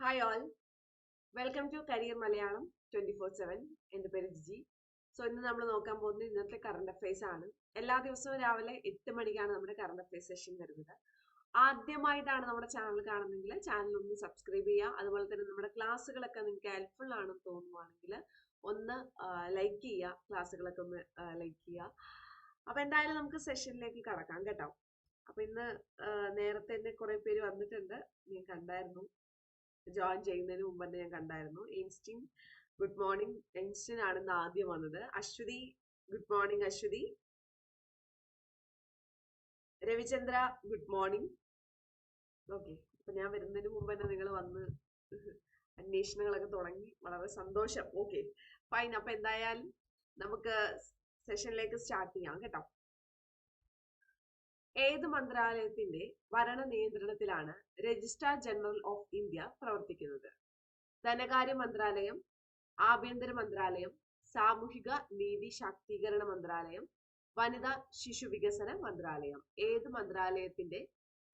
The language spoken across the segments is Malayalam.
Hi all welcome to career Malayalam twenty four seven എന്റെ പേര് ജിജി. സോ ഇന്ന് നമ്മൾ നോക്കാൻ പോകുന്നത് ഇന്നത്തെ കറണ്ട് അഫയേഴ്സ് ആണ്. എല്ലാ ദിവസവും രാവിലെ എട്ട് മണിക്കാണ് നമ്മുടെ കറണ്ട് അഫയേഴ്സ് സെഷൻ വരുന്നത്. ആദ്യമായിട്ടാണ് നമ്മുടെ ചാനൽ കാണുന്നെങ്കിൽ ചാനൽ ഒന്ന് സബ്സ്ക്രൈബ് ചെയ്യുക. അതുപോലെ തന്നെ നമ്മുടെ ക്ലാസ്സുകളൊക്കെ നിങ്ങൾക്ക് ഹെൽപ്ഫുൾ ആണെന്ന് തോന്നുവാണെങ്കിൽ ഒന്ന് ലൈക്ക് ചെയ്യുക. ക്ലാസ്സുകളൊക്കെ ഒന്ന് ലൈക്ക് ചെയ്യുക. അപ്പൊ എന്തായാലും നമുക്ക് സെഷനിലേക്ക് കടക്കാം കേട്ടോ. അപ്പൊ ഇന്ന് നേരത്തെ തന്നെ കുറേ പേര് വന്നിട്ടുണ്ട്. ഞാൻ കണ്ടായിരുന്നു. ജോയിൻ ചെയ്യുന്നതിന് മുമ്പ് തന്നെ ഞാൻ കണ്ടായിരുന്നു. ഇൻസ്റ്റിൻ ഗുഡ് മോർണിംഗ് ഇൻസ്റ്റിൻ ആണെന്ന് ആദ്യം വന്നത്. Aswathy good morning Aswathy. Ravichandra good morning okay അപ്പൊ ഞാൻ വരുന്നതിന് മുമ്പ് തന്നെ നിങ്ങൾ വന്ന് അന്വേഷണങ്ങളൊക്കെ തുടങ്ങി. വളരെ സന്തോഷം. ഓക്കെ ഫൈൻ അപ്പൊ എന്തായാലും നമുക്ക് സെഷനിലേക്ക് സ്റ്റാർട്ട് ചെയ്യാം കേട്ടോ. ഏത് മന്ത്രാലയത്തിന്റെ ഭരണ നിയന്ത്രണത്തിലാണ് രജിസ്ട്രാർ ജനറൽ ഓഫ് ഇന്ത്യ പ്രവർത്തിക്കുന്നത്? ധനകാര്യ മന്ത്രാലയം ആഭ്യന്തര മന്ത്രാലയം സാമൂഹിക നീതി ശാക്തീകരണ മന്ത്രാലയം വനിതാ ശിശു വികസന മന്ത്രാലയം. ഏത് മന്ത്രാലയത്തിന്റെ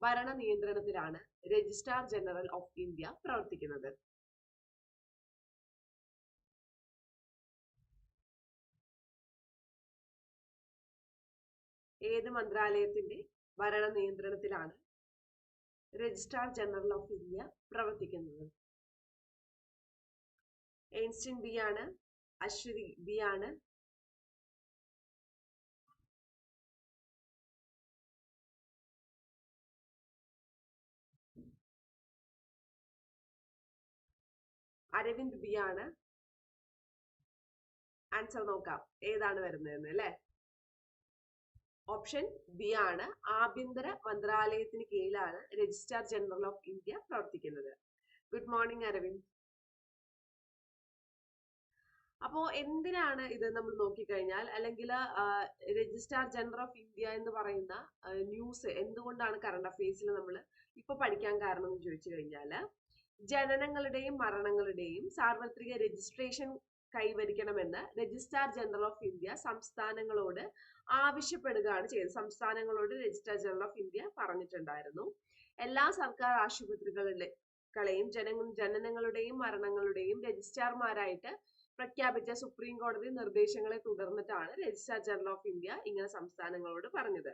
ഭരണ നിയന്ത്രണത്തിലാണ് രജിസ്ട്രാർ ജനറൽ ഓഫ് ഇന്ത്യ പ്രവർത്തിക്കുന്നത്? ഏത് മന്ത്രാലയത്തിന്റെ ഭരണ നിയന്ത്രണത്തിലാണ് രജിസ്ട്രാർ ജനറൽ ഓഫ് ഇന്ത്യ പ്രവർത്തിക്കുന്നത്? എയിൻസ്റ്റിൻ ബി ആണ് അശ്വതി ബി ആണ്. അരവിന്ദ് ബി ആണ്. ആൻസർ നോക്കാം. ഏതാണ് വരുന്നതെന്ന് അല്ലേ? ഓപ്ഷൻ ബി ആണ്. ആഭ്യന്തര മന്ത്രാലയത്തിന് കീഴിലാണ് രജിസ്ട്രാർ ജനറൽ ഓഫ് ഇന്ത്യ പ്രവർത്തിക്കുന്നത്. Good morning Aravind. അപ്പോ എന്തിനാണ് ഇത് നമ്മൾ നോക്കിക്കഴിഞ്ഞാൽ അല്ലെങ്കിൽ രജിസ്ട്രാർ ജനറൽ ഓഫ് ഇന്ത്യ എന്ന് പറയുന്ന ന്യൂസ് എന്തുകൊണ്ടാണ് കറണ്ട് അഫയേഴ്സിൽ നമ്മൾ ഇപ്പോൾ പഠിക്കാൻ കാരണം എന്ന് ചോദിച്ചു കഴിഞ്ഞാൽ ജനനങ്ങളുടെയും മരണങ്ങളുടെയും സാർവത്രിക രജിസ്ട്രേഷൻ കൈവരിക്കണമെന്ന് രജിസ്ട്രാർ ജനറൽ ഓഫ് ഇന്ത്യ സംസ്ഥാനങ്ങളോട് ആവശ്യപ്പെടുകയാണ് ചെയ്തത്. സംസ്ഥാനങ്ങളോട് രജിസ്ട്രാർ ജനറൽ ഓഫ് ഇന്ത്യ പറഞ്ഞിട്ടുണ്ടായിരുന്നു. എല്ലാ സർക്കാർ ആശുപത്രികളിലെ ആശുപത്രികളെയും ജന ജനനങ്ങളുടെയും മരണങ്ങളുടെയും രജിസ്ട്രാർമാരായിട്ട് പ്രഖ്യാപിച്ച സുപ്രീം കോടതി നിർദ്ദേശങ്ങളെ തുടർന്നിട്ടാണ് രജിസ്ട്രാർ ജനറൽ ഓഫ് ഇന്ത്യ ഇങ്ങനെ സംസ്ഥാനങ്ങളോട് പറഞ്ഞത്.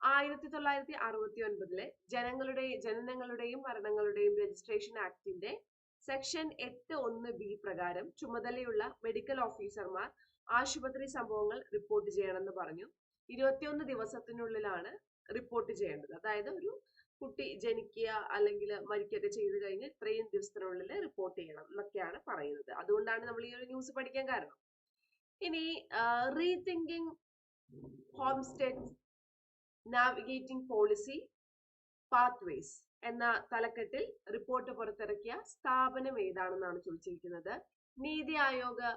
ആയിരത്തി തൊള്ളായിരത്തി അറുപത്തി ഒൻപതിലെ ജനങ്ങളുടെ ജനനങ്ങളുടെയും മരണങ്ങളുടെയും രജിസ്ട്രേഷൻ ആക്ടിന്റെ സെക്ഷൻ എട്ട് ഒന്ന് ബി പ്രകാരം ചുമതലയുള്ള മെഡിക്കൽ ഓഫീസർമാർ ആശുപത്രി സംഭവങ്ങൾ റിപ്പോർട്ട് ചെയ്യണമെന്ന് പറഞ്ഞു. ഇരുപത്തിയൊന്ന് ദിവസത്തിനുള്ളിലാണ് റിപ്പോർട്ട് ചെയ്യേണ്ടത്. അതായത് ഒരു കുട്ടി ജനിക്കുക അല്ലെങ്കിൽ മരിക്കുകയൊക്കെ ചെയ്തു കഴിഞ്ഞ് ഇത്രയും ദിവസത്തിനുള്ളിൽ റിപ്പോർട്ട് ചെയ്യണം എന്നൊക്കെയാണ് പറയുന്നത്. അതുകൊണ്ടാണ് നമ്മൾ ഈ ഒരു ന്യൂസ് പഠിക്കാൻ കാരണം. ഇനി rethinking home state navigating policy pathways എന്ന തലക്കെട്ടിൽ റിപ്പോർട്ട് പുറത്തിറക്കിയ സ്ഥാപനം ഏതാണെന്നാണ് ചോദിച്ചിരിക്കുന്നത്. NITI Aayog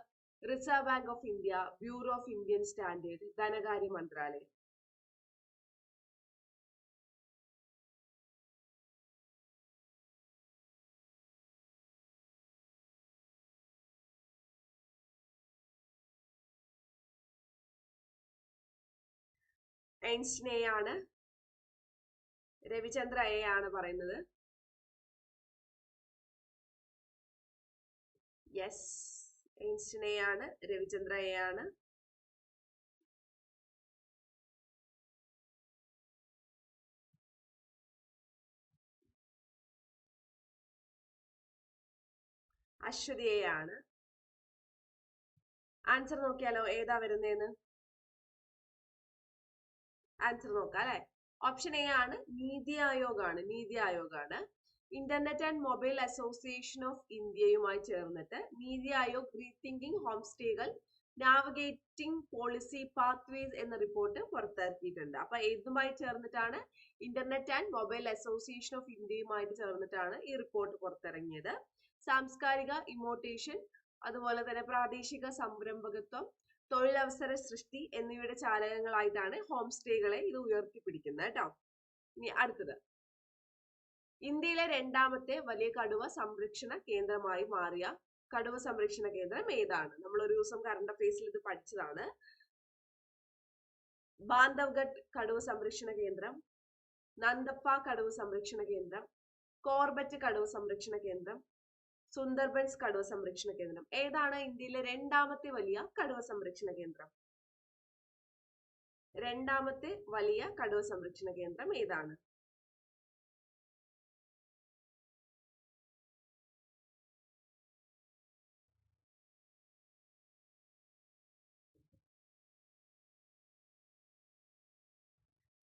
reserve bank of India bureau of Indian standard ധനകാര്യ മന്ത്രാലയം. ഐൻസ്റ്റീൻ എ ആണ് രവിചന്ദ്ര എ ആണ് പറയുന്നത്. യെസ് ഐൻസ്റ്റീൻ എ ആണ്. രവിചന്ദ്ര എ ആണ്. അശ്വതി എ ആണ്. ആൻസർ നോക്കിയാലോ? ഏതാ വരുന്നേന്ന്? ആൻസർ നോക്കാം അല്ലെ? ഓപ്ഷൻ എ ആണ് നീതി ആയോഗ് ആണ് നീതി ആയോഗ് ആണ് internet and mobile association of ഇന്ത്യയുമായി ചേർന്നിട്ട് നീതി ആയോഗ് റീതിങ്കിങ് ഹോം സ്റ്റേകൾ നാവിഗേറ്റിംഗ് പോളിസി പാത്വേസ് എന്ന റിപ്പോർട്ട് പുറത്തിറക്കിയിട്ടുണ്ട്. അപ്പൊ ഏതുമായി ചേർന്നിട്ടാണ് internet and mobile association of ഇന്ത്യയുമായിട്ട് ചേർന്നിട്ടാണ് ഈ റിപ്പോർട്ട് പുറത്തിറങ്ങിയത്. സാംസ്കാരിക ഇമോട്ടേഷൻ അതുപോലെ തന്നെ പ്രാദേശിക സംരംഭകത്വം തൊഴിലവസര സൃഷ്ടി എന്നിവയുടെ ചാലകങ്ങളായിട്ടാണ് ഹോം സ്റ്റേകളെ ഇത് ഉയർത്തിപ്പിടിക്കുന്നത് കേട്ടോ. ഇനി അടുത്തത്. ഇന്ത്യയിലെ രണ്ടാമത്തെ വലിയ കടുവ സംരക്ഷണ കേന്ദ്രമായി മാറിയ കടുവ സംരക്ഷണ കേന്ദ്രം ഏതാണ്? നമ്മൾ ഒരു ദിവസം കറണ്ട് അഫയേഴ്സിൽ ഇത് പഠിച്ചതാണ്. ബാന്ധവ്ഗഡ് കടുവ സംരക്ഷണ കേന്ദ്രം നന്ദപ്പ കടുവ സംരക്ഷണ കേന്ദ്രം കോർബറ്റ് കടുവ സംരക്ഷണ കേന്ദ്രം സുന്ദർബൻസ് കടുവ സംരക്ഷണ കേന്ദ്രം. ഏതാണ് ഇന്ത്യയിലെ രണ്ടാമത്തെ വലിയ കടുവ സംരക്ഷണ കേന്ദ്രം? രണ്ടാമത്തെ വലിയ കടുവ സംരക്ഷണ കേന്ദ്രം ഏതാണ്?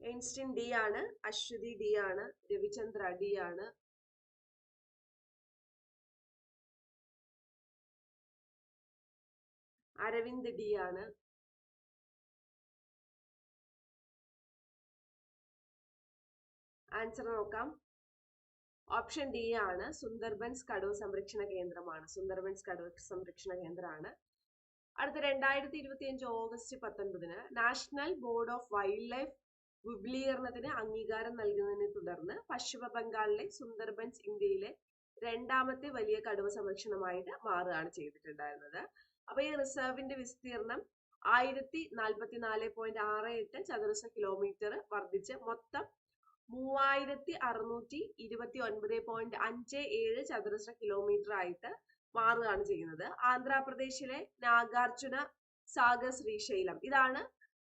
എൻസ്റ്റിൻ ഡി ആണ് അശ്വതി ഡി ആണ് രവിചന്ദ്ര ഡി ആണ് അരവിന്ദ് ഡി ആണ്. ആൻസർ നോക്കാം. ഓപ്ഷൻ ഡി ആണ്. സുന്ദർബൻസ് കടുവ സംരക്ഷണ കേന്ദ്രമാണ്. സുന്ദർബൻസ് കടുവ സംരക്ഷണ കേന്ദ്രമാണ്. അടുത്ത രണ്ടായിരത്തി ഇരുപത്തി അഞ്ച് ഓഗസ്റ്റ് പത്തൊൻപതിന് national board of wild life വിപുലീകരണത്തിന് അംഗീകാരം നൽകുന്നതിനെ തുടർന്ന് പശ്ചിമ ബംഗാളിലെ സുന്ദർബൻസ് ഇന്ത്യയിലെ രണ്ടാമത്തെ വലിയ കടുവ സംരക്ഷണമായിട്ട് മാറുകയാണ് ചെയ്തിട്ടുണ്ടായിരുന്നത്. അപ്പൊ ഈ റിസർവിന്റെ വിസ്തീർണം ആയിരത്തി നാൽപ്പത്തിനാല് പോയിന്റ് ആറ് എട്ട് ചതുരശ്ര കിലോമീറ്റർ വർദ്ധിച്ച് മൊത്തം മൂവായിരത്തി അറുന്നൂറ്റി ഇരുപത്തി ഒൻപത് പോയിന്റ് അഞ്ച് ഏഴ് ചതുരശ്ര കിലോമീറ്റർ ആയിട്ട് മാറുകയാണ് ചെയ്യുന്നത്. ആന്ധ്രാപ്രദേശിലെ നാഗാർജുന സാഗർ ശ്രീശൈലം. ഇതാണ്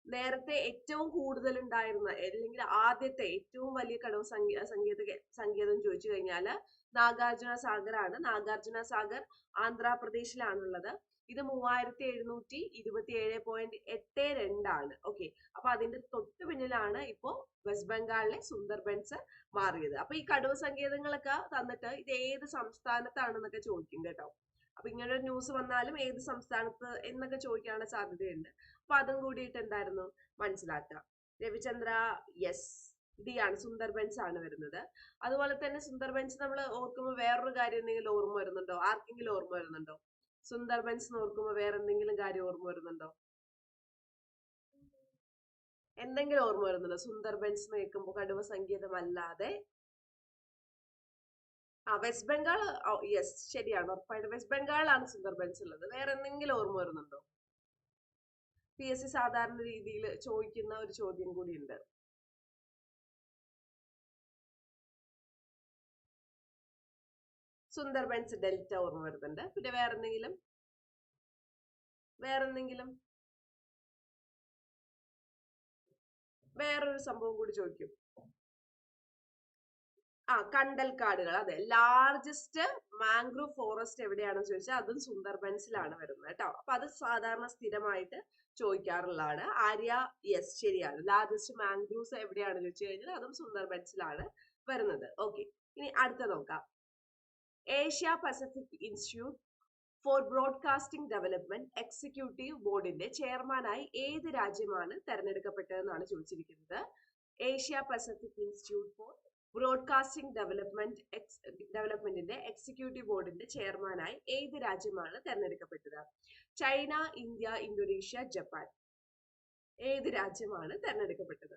നേരത്തെ ഏറ്റവും കൂടുതൽ ഉണ്ടായിരുന്ന അല്ലെങ്കിൽ ആദ്യത്തെ ഏറ്റവും വലിയ കടവ് സംഗീ സംഗീത സങ്കേതം ചോദിച്ചു കഴിഞ്ഞാൽ നാഗാർജുന സാഗർ ആണ് നാഗാർജുന സാഗർ ആന്ധ്രാപ്രദേശിലാണുള്ളത്. ഇത് മൂവായിരത്തി എഴുന്നൂറ്റി ഇരുപത്തി ഏഴ് പോയിന്റ് എട്ട് രണ്ടാണ് ഓക്കെ അപ്പൊ അതിന്റെ തൊട്ട് പിന്നിലാണ് ഇപ്പോ വെസ്റ്റ് ബംഗാളിലെ സുന്ദർബൻസ് മാറിയത്. അപ്പൊ ഈ കടുവ സങ്കേതങ്ങളൊക്കെ തന്നിട്ട് ഇത് ഏത് സംസ്ഥാനത്താണെന്നൊക്കെ ചോദിക്കും കേട്ടോ. അപ്പൊ ഇങ്ങനെ ഒരു ന്യൂസ് വന്നാലും ഏത് സംസ്ഥാനത്ത് എന്നൊക്കെ ചോദിക്കാനുള്ള സാധ്യതയുണ്ട്. അപ്പൊ അതും കൂടിയിട്ട് എന്തായിരുന്നു? മനസ്സിലാക്കുക. രവിചന്ദ്ര യെസ് ഡി ആണ് സുന്ദർബൻസ് ആണ് വരുന്നത്. അതുപോലെ തന്നെ സുന്ദർബൻസ് നമ്മൾ ഓർക്കുമ്പോൾ വേറൊരു കാര്യം എന്തെങ്കിലും ഓർമ്മ വരുന്നുണ്ടോ? ആർക്കെങ്കിലും ഓർമ്മ വരുന്നുണ്ടോ? സുന്ദർബൻസ് ഓർക്കുമ്പോൾ വേറെ എന്തെങ്കിലും കാര്യം ഓർമ്മ വരുന്നുണ്ടോ? എന്തെങ്കിലും ഓർമ്മ വരുന്നുണ്ടോ? സുന്ദർബൻസ് കേൾക്കുമ്പോൾ കടുവ സംഗീതം അല്ലാതെ ആ വെസ്റ്റ് ബംഗാൾ യെസ് ശരിയാണ് ഉറപ്പായിട്ട് വെസ്റ്റ് ബംഗാളിലാണ് സുന്ദർബൻസ് ഉള്ളത്. വേറെ എന്തെങ്കിലും ഓർമ്മ വരുന്നുണ്ടോ? പി എസ് സി സാധാരണ രീതിയിൽ ചോദിക്കുന്ന ഒരു ചോദ്യം കൂടിയുണ്ട്. സുന്ദർബൻസ് ഡെൽറ്റ ഓർമ്മ വരുന്നുണ്ട്. പിന്നെ വേറെന്തെങ്കിലും? വേറെന്തെങ്കിലും? വേറൊരു സംഭവം കൂടി ചോദിക്കും. ആ കണ്ടൽ കാടുകൾ. അതെ ലാർജസ്റ്റ് മാംഗ്രൂവ് ഫോറസ്റ്റ് എവിടെയാണെന്ന് ചോദിച്ചാൽ അതും സുന്ദർബൻസിലാണ് വരുന്നത് കേട്ടോ. അപ്പൊ അത് സാധാരണ സ്ഥിരമായിട്ട് ചോദിക്കാറുള്ളതാണ്. ആര്യ യെസ് ശരിയാണ്. ലാർജസ്റ്റ് മാംഗ്രൂവ്സ് എവിടെയാണെന്ന് ചോദിച്ചു കഴിഞ്ഞാൽ അതും സുന്ദർബൻസിലാണ് വരുന്നത്. ഓക്കെ ഇനി അടുത്ത നോക്കാം. Asia Pacific institute for broadcasting development executive ബോർഡിന്റെ ചെയർമാനായി ഏത് രാജ്യമാണ് തെരഞ്ഞെടുക്കപ്പെട്ടതെന്നാണ് ചോദിച്ചിരിക്കുന്നത്. Asia Pacific institute for broadcasting development ഡെവലപ്മെന്റിന്റെ executive ബോർഡിന്റെ ചെയർമാനായി ഏത് രാജ്യമാണ് തെരഞ്ഞെടുക്കപ്പെട്ടത്? ചൈന ഇന്ത്യ ഇന്തോനേഷ്യ ജപ്പാൻ ഏത് രാജ്യമാണ് തെരഞ്ഞെടുക്കപ്പെട്ടത്?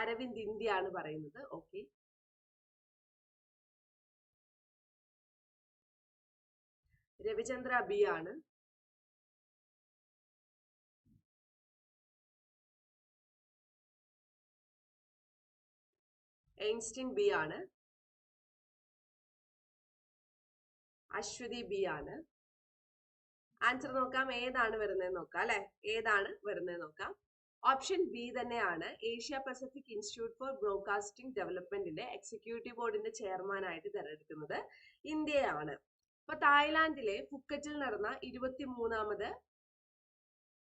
അരവിന്ദ് ഇന്ത്യ ആണ് പറയുന്നത്. ഓക്കെ രവിചന്ദ്ര ബി ആണ്. എയിൻസ്റ്റിൻ ബി ആണ്. അശ്വതി ബി ആണ്. ആൻസർ നോക്കാം. ഏതാണ് വരുന്നത് നോക്കാം അല്ലെ? ഏതാണ് വരുന്നത് നോക്കാം. ഓപ്ഷൻ ബി തന്നെയാണ് Asia Pacific institute for broadcasting ഡെവലപ്മെന്റിന്റെ executive ബോർഡിന്റെ ചെയർമാനായിട്ട് തെരഞ്ഞെടുക്കുന്നത് ഇന്ത്യയാണ്. അപ്പൊ തായ്ലാന്റിലെ ഫുക്കറ്റിൽ നടന്ന ഇരുപത്തി മൂന്നാമത്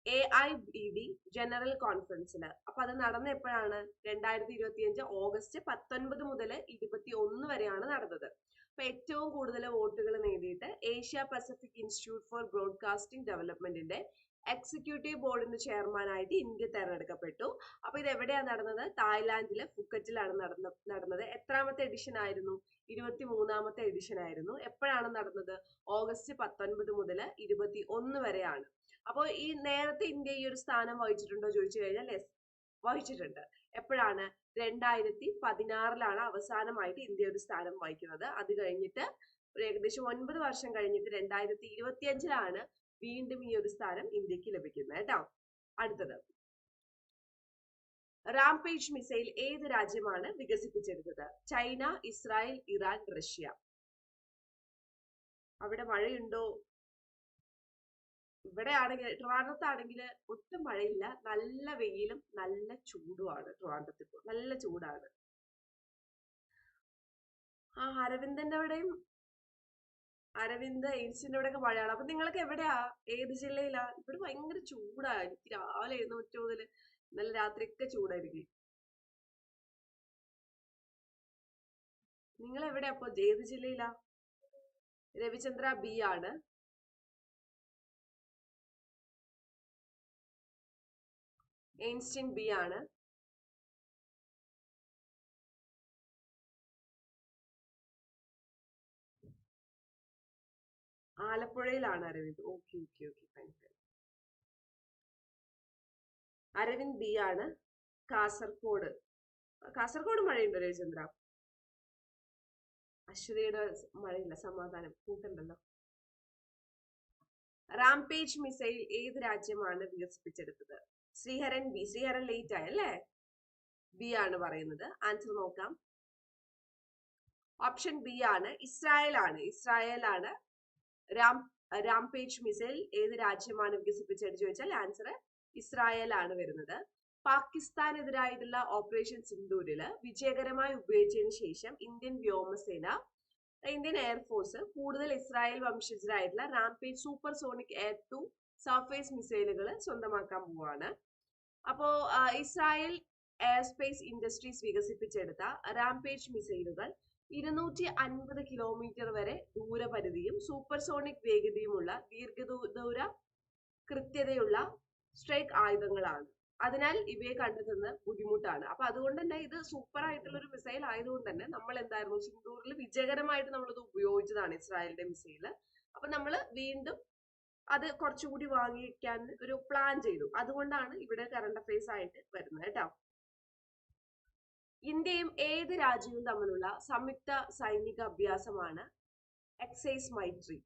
A I B D general കോൺഫറൻസിൽ അപ്പൊ അത് നടന്ന എപ്പോഴാണ്? രണ്ടായിരത്തി ഇരുപത്തി അഞ്ച് ഓഗസ്റ്റ് പത്തൊൻപത് മുതൽ ഇരുപത്തി ഒന്ന് വരെയാണ് നടന്നത്. അപ്പൊ ഏറ്റവും കൂടുതൽ വോട്ടുകൾ നേടിയിട്ട് Asia Pacific institute for broadcasting ഡെവലപ്മെന്റിന്റെ executive ബോർഡിന്റെ ചെയർമാനായിട്ട് ഇന്ത്യ തെരഞ്ഞെടുക്കപ്പെട്ടു. അപ്പൊ ഇത് എവിടെയാണ് നടന്നത്? തായ്ലാന്റിലെ ഫുക്കറ്റിലാണ് നടന്ന നടന്നത്. എത്രാമത്തെ എഡിഷൻ ആയിരുന്നു? ഇരുപത്തി മൂന്നാമത്തെ എഡിഷൻ ആയിരുന്നു. എപ്പോഴാണ് നടന്നത്? ഓഗസ്റ്റ് പത്തൊൻപത് മുതൽ ഇരുപത്തി ഒന്ന് വരെയാണ്. അപ്പോൾ ഈ നേരത്തെ ഇന്ത്യ ഈ ഒരു സ്ഥാനം വഹിച്ചിട്ടുണ്ടോ ചോദിച്ചു കഴിഞ്ഞാൽ യെസ് വഹിച്ചിട്ടുണ്ട്. എപ്പോഴാണ്? രണ്ടായിരത്തി പതിനാറിലാണ് അവസാനമായിട്ട് ഇന്ത്യ ഒരു സ്ഥാനം വഹിക്കുന്നത്. അത് കഴിഞ്ഞിട്ട് ഒരു ഏകദേശം ഒൻപത് വർഷം കഴിഞ്ഞിട്ട് രണ്ടായിരത്തി ഇരുപത്തി അഞ്ചിലാണ് വീണ്ടും ഈ ഒരു സ്ഥാനം ഇന്ത്യയ്ക്ക് ലഭിക്കുന്നത് കേട്ടോ. അടുത്തത്. റാംപേജ് മിസൈൽ ഏത് രാജ്യമാണ് വികസിപ്പിച്ചെടുത്തത്? China Israel Iran Russia. അവിടെ മഴയുണ്ടോ? ഇവിടെ ആണെങ്കിൽ ട്രിവാൻഡ്രത്താണെങ്കിൽ ഒട്ടും മഴയില്ല. നല്ല വെയിലും നല്ല ചൂടുമാണ് ട്രിവാൻഡ്രത്ത് ഇപ്പോൾ നല്ല ചൂടാണ്. ആ അരവിന്ദന്റെ അവിടെയും അരവിന്ദ് എയിംസിന്റെ അവിടെയൊക്കെ മഴയാണ് അപ്പൊ നിങ്ങൾക്ക് എവിടെയാ? ഏത് ജില്ലയിലാ? ഇവിടെ ഭയങ്കര ചൂടാ. എനിക്ക് രാവിലെ എഴുന്നേറ്റ മുതൽ ഇന്നലെ രാത്രിയൊക്കെ ചൂടായിരിക്കും. നിങ്ങൾ എവിടെയാ അപ്പൊ ഏത് ജില്ലയിലാ? രവിചന്ദ്ര ബി ആണ്. എയിൻസ്റ്റീൻ ബി ആണ്. ആലപ്പുഴയിലാണ് Aravind. Okay okay okay fine fine Aravind B ആണ്. കാസർഗോഡ് കാസർഗോഡ് മഴയുണ്ടോ രവിചന്ദ്ര? അശ്വതിയുടെ മഴയില്ല സമാധാനം കൂട്ടുണ്ടല്ലോ. റാംപേജ് മിസൈൽ ഏത് രാജ്യമാണ് വികസിപ്പിച്ചെടുത്തത്? ശ്രീഹരൻ ബി ശ്രീഹരൻ ലേറ്റ് ആയല്ലേ ബി ആണ് പറയുന്നത്. ആൻസർ നോക്കാം. ഓപ്ഷൻ ബി ആണ്. ഇസ്രായേൽ ആണ്. ഇസ്രായേൽ ആണ് രാം രാംപേജ് മിസൈൽ ഏത് രാജ്യമാണ് വികസിപ്പിച്ചത് ചോദിച്ചാൽ ആൻസർ ഇസ്രായേൽ ആണ് വരുന്നത്. പാകിസ്ഥാനെതിരായിട്ടുള്ള ഓപ്പറേഷൻ സിന്ദൂരിൽ വിജയകരമായി ഉപയോഗിച്ചതിന് ശേഷം ഇന്ത്യൻ വ്യോമസേന ഇന്ത്യൻ എയർഫോഴ്സ് കൂടുതൽ Israel വംശജരായിട്ടുള്ള rampage super sonic air to surface മിസൈലുകൾ സ്വന്തമാക്കാൻ പോവാണ്. അപ്പോ ഇസ്രായേൽ എയർസ്പേസ് ഇൻഡസ്ട്രീസ് വികസിപ്പിച്ചെടുത്ത റാംപേജ് മിസൈലുകൾ ഇരുന്നൂറ്റി അൻപത് കിലോമീറ്റർ വരെ ദൂരപരിധിയും സൂപ്പർസോണിക് വേഗതയുമുള്ള ദീർഘദൂര കൃത്യതയുള്ള സ്ട്രൈക്ക് ആയുധങ്ങളാണ്. അതിനാൽ ഇവയെ കണ്ടെത്തുന്നത് ബുദ്ധിമുട്ടാണ്. അപ്പൊ അതുകൊണ്ട് തന്നെ ഇത് സൂപ്പർ ആയിട്ടുള്ള ഒരു മിസൈൽ ആയതുകൊണ്ട് തന്നെ നമ്മൾ എന്തായിരുന്നു സിന്ദൂറിൽ വിജയകരമായിട്ട് നമ്മളിത് ഉപയോഗിച്ചതാണ് ഇസ്രായേലിന്റെ മിസൈൽ അപ്പൊ നമ്മൾ വീണ്ടും അത് കുറച്ചുകൂടി വാങ്ങിക്കാൻ ഒരു പ്ലാൻ ചെയ്തു. അതുകൊണ്ടാണ് ഇവിടെ കറണ്ട് അഫയേഴ്സ് ആയിട്ട് വരുന്നത് കേട്ടോ. ഇന്ത്യയും ഏത് രാജ്യവും തമ്മിലുള്ള സംയുക്ത സൈനിക അഭ്യാസമാണ് എക്സൈസ് മൈത്രി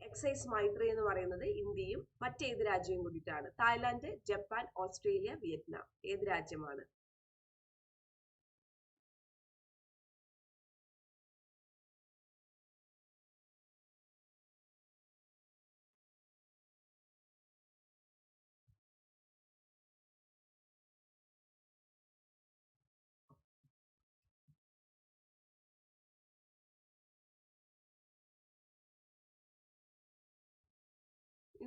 എക്സൈസ് മൈത്രി എന്ന് പറയുന്നത് ഇന്ത്യയും മറ്റേത് രാജ്യവും കൂടിയിട്ടാണ്. തായ്ലാന്റ് ജപ്പാൻ ഓസ്ട്രേലിയ വിയറ്റ്നാം ഏത് രാജ്യമാണ്?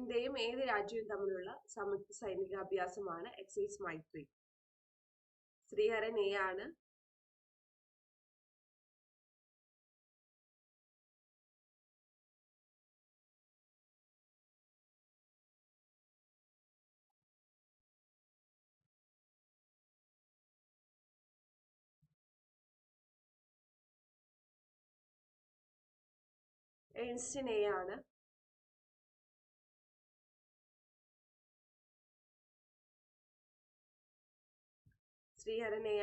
ഇന്ത്യയും ഏത് രാജ്യവും തമ്മിലുള്ള സംയുക്ത സൈനിക അഭ്യാസമാണ് എക്സൈസ് മൈത്രി ശ്രീഹരൻ എ ആണ്. എയിൻസ്റ്റിൻ എ ആണ്. ശ്രീഹരൻ എ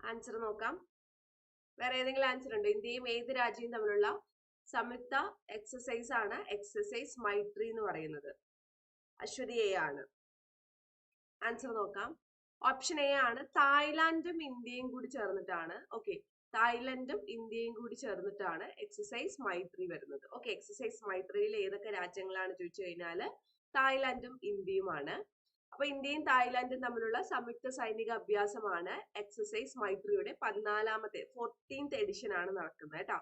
ആൻസർ നോക്കാം. വേറെ ഏതെങ്കിലും ആൻസർ ഉണ്ടോ? ഇന്ത്യയും ഏത് രാജ്യവും തമ്മിലുള്ള സംയുക്ത എക്സസൈസ് ആണ് എക്സസൈസ് മൈത്രി എന്ന് പറയുന്നത്. അശ്വതി എ ആണ് ആൻസർ നോക്കാം. ഓപ്ഷൻ എ ആണ്. തായ്ലാന്റും ഇന്ത്യയും കൂടി ചേർന്നിട്ടാണ്. ഓക്കെ തായ്ലൻഡും ഇന്ത്യയും കൂടി ചേർന്നിട്ടാണ് എക്സസൈസ് മൈത്രി വരുന്നത്. ഓക്കെ എക്സസൈസ് മൈത്രിയിൽ ഏതൊക്കെ രാജ്യങ്ങളാണ് ചോദിച്ചു കഴിഞ്ഞാൽ? തായ്ലാന്റും ഇന്ത്യയുമാണ്. അപ്പൊ ഇന്ത്യയും തായ്ലാന്റും തമ്മിലുള്ള സംയുക്ത സൈനിക അഭ്യാസമാണ് എക്സസൈസ് മൈത്രിയുടെ പതിനാലാമത്തെ ഫോർട്ടീൻത് എഡിഷൻ ആണ് നടക്കുന്നത് കേട്ടോ.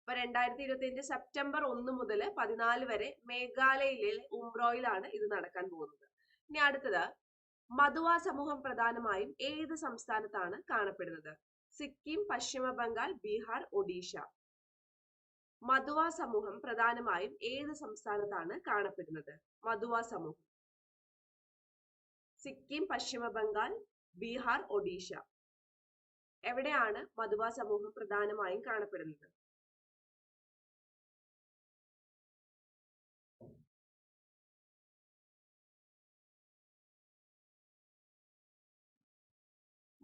അപ്പൊ രണ്ടായിരത്തി ഇരുപത്തി അഞ്ച് സെപ്റ്റംബർ ഒന്ന് മുതൽ പതിനാല് വരെ മേഘാലയയിലെ ഉംറോയിലാണ് ഇത് നടക്കാൻ പോകുന്നത്. ഇനി അടുത്തത് മധുവ സമൂഹം പ്രധാനമായും ഏത് സംസ്ഥാനത്താണ് കാണപ്പെടുന്നത്? സിക്കിം പശ്ചിമ ബംഗാൾ ബീഹാർ ഒഡീഷ. മധുവ സമൂഹം പ്രധാനമായും ഏത് സംസ്ഥാനത്താണ് കാണപ്പെടുന്നത്? മധുവ സമൂഹം. സിക്കിം പശ്ചിമ ബംഗാൾ ബീഹാർ ഒഡീഷ. എവിടെയാണ് മധുവ സമൂഹം പ്രധാനമായും കാണപ്പെടുന്നത്?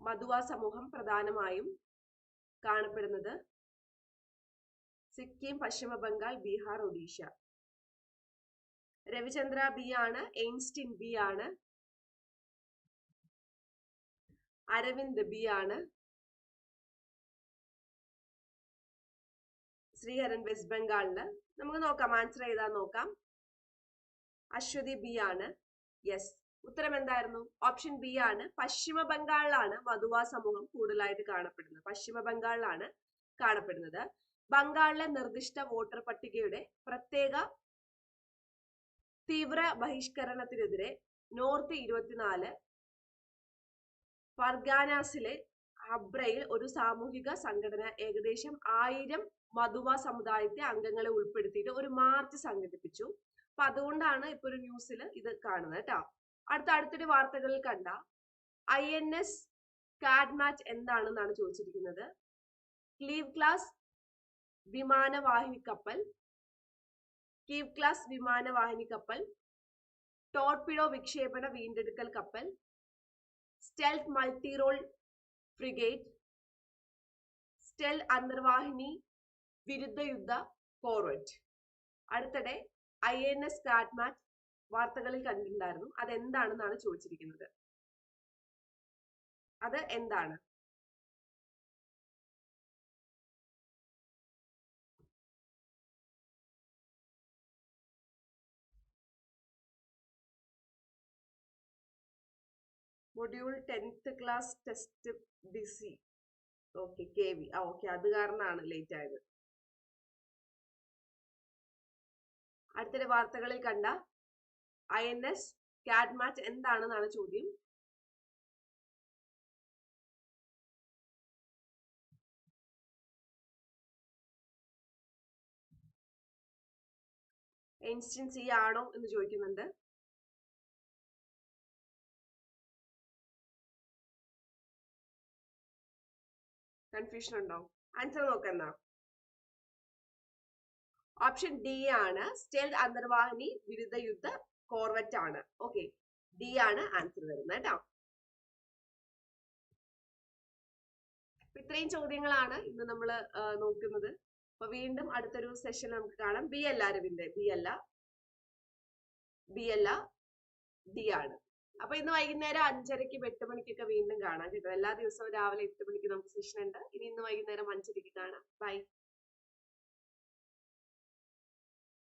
മധുവ സമൂഹം പ്രധാനമായും കാണപ്പെടുന്നത് സിക്കിം പശ്ചിമ ബംഗാൾ ബീഹാർ ഒഡീഷ. രവിചന്ദ്ര ബി ആണ് എയിൻസ്റ്റിൻ ബി ആണ്. അരവിന്ദ് ബി ആണ്. ശ്രീഹരൻ വെസ്റ്റ് ബംഗാളിൽ. നമുക്ക് നോക്കാം ആൻസർ ചെയ്താൽ നോക്കാം. അശ്വതി ബി ആണ്. യെസ് ഉത്തരം എന്തായിരുന്നു? ഓപ്ഷൻ ബി ആണ്. പശ്ചിമ ബംഗാളിലാണ് മധുവ സമൂഹം കൂടുതലായിട്ട് കാണപ്പെടുന്നത്. പശ്ചിമ ബംഗാളിലാണ് കാണപ്പെടുന്നത്. ബംഗാളിലെ നിർദ്ദിഷ്ട വോട്ടർ പട്ടികയുടെ പ്രത്യേക തീവ്ര ബഹിഷ്കരണത്തിനെതിരെ നോർത്ത് ഇരുപത്തിനാല് ഫർഗാനാസിലെ ഹബ്രയിൽ ഒരു സാമൂഹിക സംഘടന ഏകദേശം ആയിരം മധുവ സമുദായത്തെ അംഗങ്ങളെ ഉൾപ്പെടുത്തിയിട്ട് ഒരു മാർച്ച് സംഘടിപ്പിച്ചു. അപ്പൊ അതുകൊണ്ടാണ് ഇപ്പൊ ഒരു ന്യൂസിൽ ഇത് കാണുന്നത് കേട്ടോ. അടുത്ത അടുത്തൊരു വാർത്തകളിൽ കണ്ട ഐ എൻ എസ് കാഡ്മാറ്റ് എന്താണെന്നാണ് ചോദിച്ചിരിക്കുന്നത്. ക്ലീവ് ക്ലാസ് വിമാനവാഹിനി കപ്പൽ. ക്ലീവ് ക്ലാസ് വിമാനവാഹിനി കപ്പൽ. ടോർപിഡോ വിക്ഷേപണ വീണ്ടെടുക്കൽ കപ്പൽ. സ്റ്റെൽത്ത് മൾട്ടിറോൾ ഫ്രിഗേറ്റ് സ്റ്റെൽ അന്തർവാഹിനി വിരുദ്ധ യുദ്ധ കോർവറ്റ് അടുത്തിടെ ഐ എൻ എസ് കാഡ്മാറ്റ് വാർത്തകളിൽ കണ്ടിട്ടുണ്ടായിരുന്നു. അതെന്താണെന്നാണ് ചോദിച്ചിരിക്കുന്നത്. അത് എന്താണ്? Module tenth class test BC. Okay K V. ആ ഓക്കെ അത് കാരണമാണ് ലേറ്റ് ആയത്. അടുത്തിടെ വാർത്തകളിൽ കണ്ട ഐ എൻ എസ് കാഡ്മാറ്റ് എന്താണെന്നാണ് ചോദ്യം. ഇൻസ്റ്റൻസ് സി ആണോ എന്ന് ചോദിക്കുന്നുണ്ട്. കൺഫ്യൂഷൻ ഉണ്ടോ? ആൻസർ നോക്കുന്ന ഓപ്ഷൻ ഡി ആണ്. സ്റ്റെൽ അന്തർവാഹിനി ബിരുദ യുദ്ധ കോർവറ്റ് ആണ്. ഓക്കെ ഡി ആണ് ആൻസർ വരുന്നത് കേട്ടോ. ഇത്രയും ചോദ്യങ്ങളാണ് ഇന്ന് നമ്മൾ നോക്കുന്നത്. അപ്പൊ വീണ്ടും അടുത്തൊരു സെഷൻ നമുക്ക് കാണാം. ബി അല്ല അരവിന്ദ്. ബി അല്ല. ബി അല്ല. ഡി ആണ്. അപ്പൊ ഇന്ന് വൈകുന്നേരം അഞ്ചരയ്ക്കും എട്ട് മണിക്കൊക്കെ വീണ്ടും കാണാം കേട്ടോ. എല്ലാ ദിവസവും രാവിലെ എട്ട് മണിക്ക് നമുക്ക് സെഷൻ ഉണ്ട്. ഇനി ഇന്ന് വൈകുന്നേരം അഞ്ചരയ്ക്ക് കാണാം. ബൈ